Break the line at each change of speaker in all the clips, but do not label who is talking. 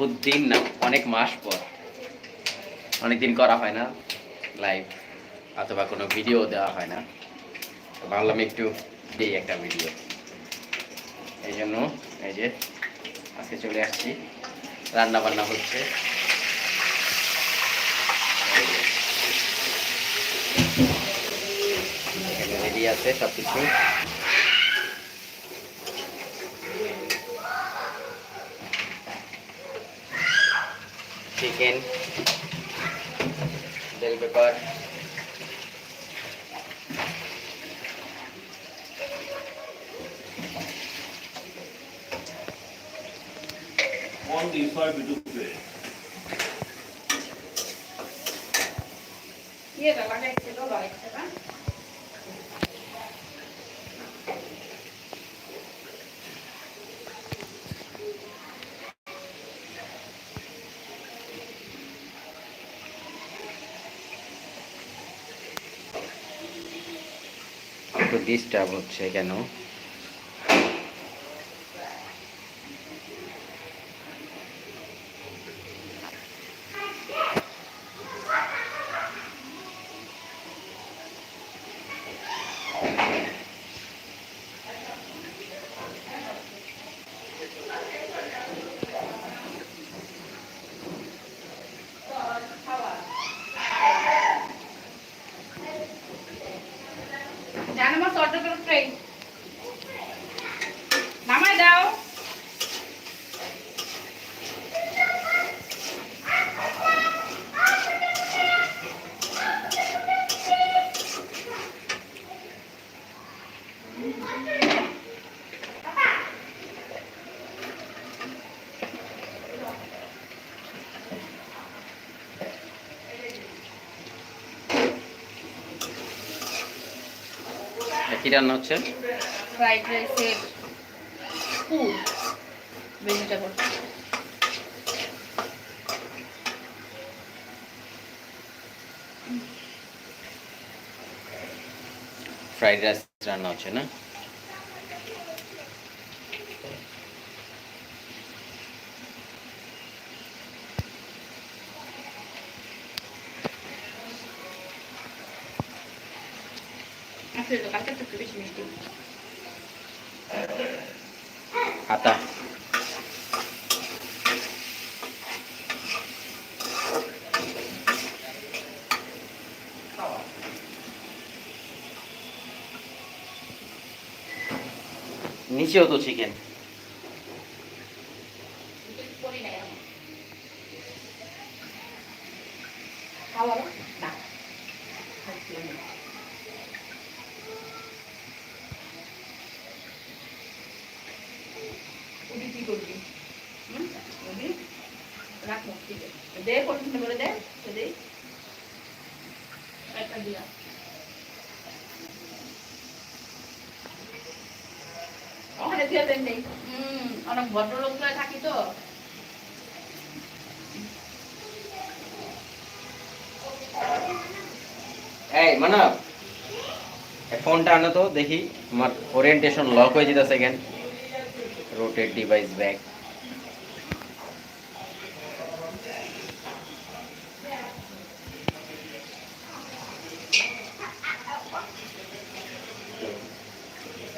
বহুত দিন না, অনেক মাস পর। অনেক দিন করা হয় না লাইভ অথবা কোনো ভিডিও দেওয়া হয় না। ভাবলাম একটু দিই একটা ভিডিও এই জন্য এই যে, আজকে চলে আসছি। রান্না বান্না হচ্ছে রেডি আছে সব কিছু chicken bell pepper.
On the five to play.
ইয়েটা লাগাইছিল লাগাইছে।
একটু ডিস্টার্ব হচ্ছে কেন? কি রান্না হচ্ছে?
ফ্রাইড রাইসের ফুল ভেজিটেবল
ফ্রাইড রাইস রান্না হচ্ছে না?
আসলে তো কালকে তো একটু বেশি মিষ্টি
আতা নিচেও তো চিকেন
করি নাই আমি খাওয়া না উদি কি করবি হুম উদি রাখ মুক্তিকে দে করে দে তো একটা দিয়া। ওখানে দিয়ে দেন নেই। হুম অনেক ভদ্রলোক থাকি তো।
এই মানব ফোনটা আনো তো দেখি আমার ওরিয়েন্টেশন লক হয়ে যেতেছে কেন। রোটেট ডিভাইস ব্যাক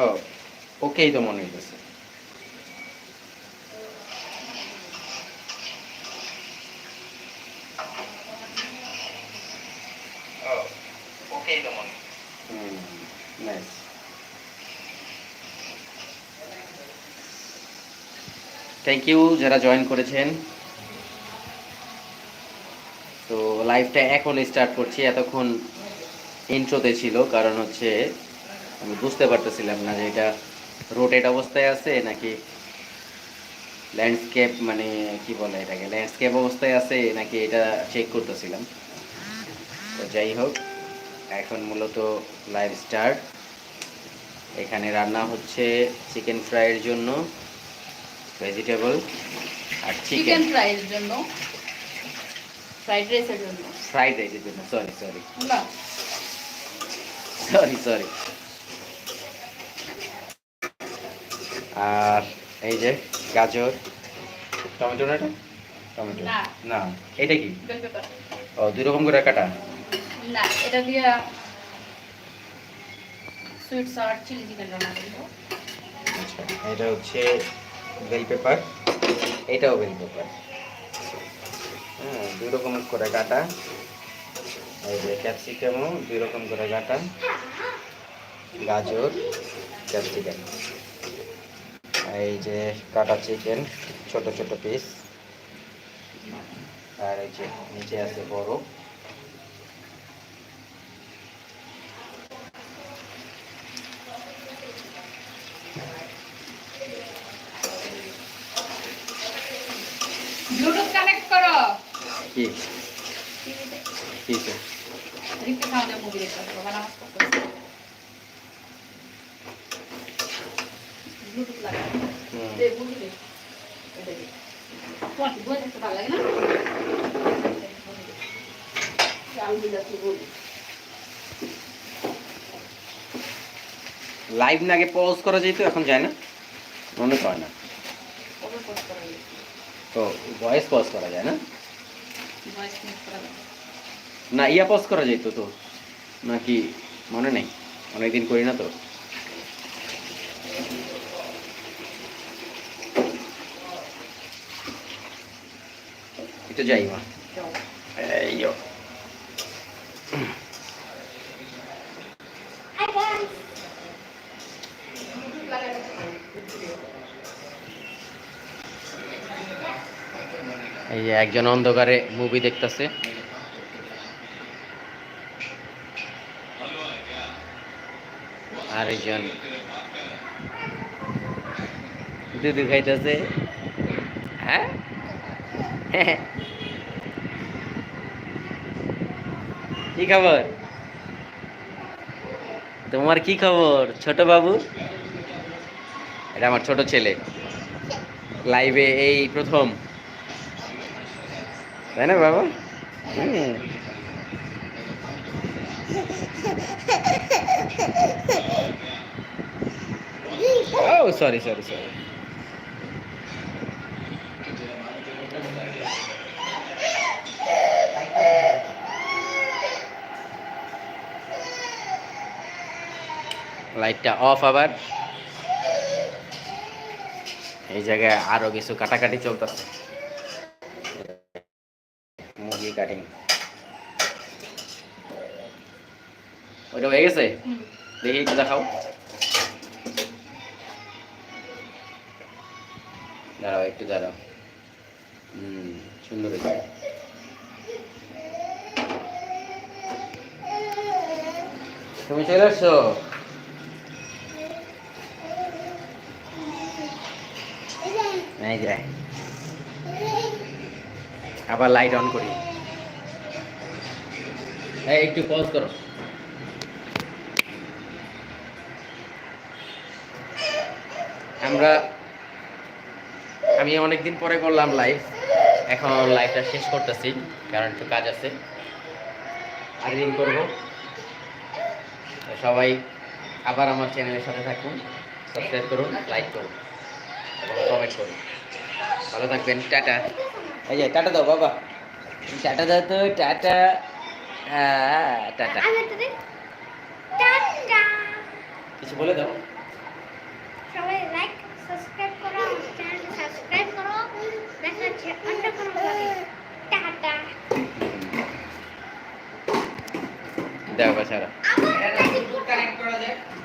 ও ওকেই তো মনে হইতেছে। থ্যাংক ইউ যারা জয়েন করেছেন। তো লাইভটা এখন স্টার্ট করছি এতক্ষণ ইন্ট্রোতে ছিল কারণ হচ্ছে আমি বুঝতে পারতেছিলাম না যে এটা রোটেট অবস্থায় আছে নাকি ল্যান্ডস্কেপ মানে কি বলে এটাকে ল্যান্ডস্কেপ অবস্থায় আছে নাকি এটা চেক করতেছিলাম। তো যাই হোক এখন মূলত লাইভ স্টার্ট এখানে রান্না হচ্ছে চিকেন ফ্রাইয়ের জন্য ভেজিটেবল আর চিকেন
ফ্রাইয়ের জন্য ফ্রাইড রাইসের জন্য।
ফ্রাইড রাইসের জন্য সরি সরি
না।
সরি সরি আর এই যে গাজর টমেটো না এটা? টমেটো।
না।
এটা কি? ও দুই রকম করে কাটা?
না এটা দিয়ে সুইট সর চিলি চিকেন রান্না
আচ্ছা এটা হচ্ছে বেল পেপার এটাও বেল পেপার। হ্যাঁ দুই রকম করে কাটা। এই যে ক্যাপসিকামও দুই রকম করে কাটা। গাজর ক্যাপসিকাম। এই যে কাটা চিকেন ছোট ছোট পিস আর এই যে নিচে আছে বড়।
ব্লুটুথ কানেক্ট করো।
কি? কি?
মুভি দেখতে হবে বাবা না
লাইভ না আগে পজ করা যেত এখন যায় না? মনে না।
করা যায়
তো ভয়েস পজ করা যায় না? না ইয়া পজ করা যেত তো। নাকি মনে নেই? অনেকদিন করি না তো। একটু যাই মা। এই এই যে একজন অন্ধকারে মুভি দেখতেছে। আর একজন দুধু খাইতেছে। হ্যাঁ? কি খবর? তোমার কি খবর? ছোট বাবু? এটা আমার ছোট ছেলে। লাইভে এই প্রথম। তাই না, বাবা? ও সরি সরি সরি লাইটটা অফ আবার। এই জায়গায় আরও কিছু কাটাকাটি চলতেছে। মুরগি কাটিং ওইটা হয়ে গেছে? দেখি একটু দেখাও। দাঁড়াও একটু দাঁড়াও। হুম সুন্দর হয়েছে। তুমি চলে আসছো? এই যে আবার লাইট অন করি। এই, একটু পজ করো। আমরা, আমি অনেকদিন পরে করলাম লাইভ এখন লাইভটা শেষ করতেছি, কারণ একটু কাজ আছে। আর দিন করব। সবাই আবার আমার চ্যানেলের সাথে থাকুন সাবস্ক্রাইব করুন লাইক করুন, এবং কমেন্ট করুন। ভালো থাকবেন টাটা এই যে টাটা দাও বাবা টাটা দাও তো টাটা হ্যাঁ, টাটা
টাটা
কিছু বলে দাও
সবাই লাইক সাবস্ক্রাইব করো আমার চ্যানেলটি সাবস্ক্রাইব করো দেখা হচ্ছে অন্য কোনো ব্লগে টাটা
দেও বাছারা
আবার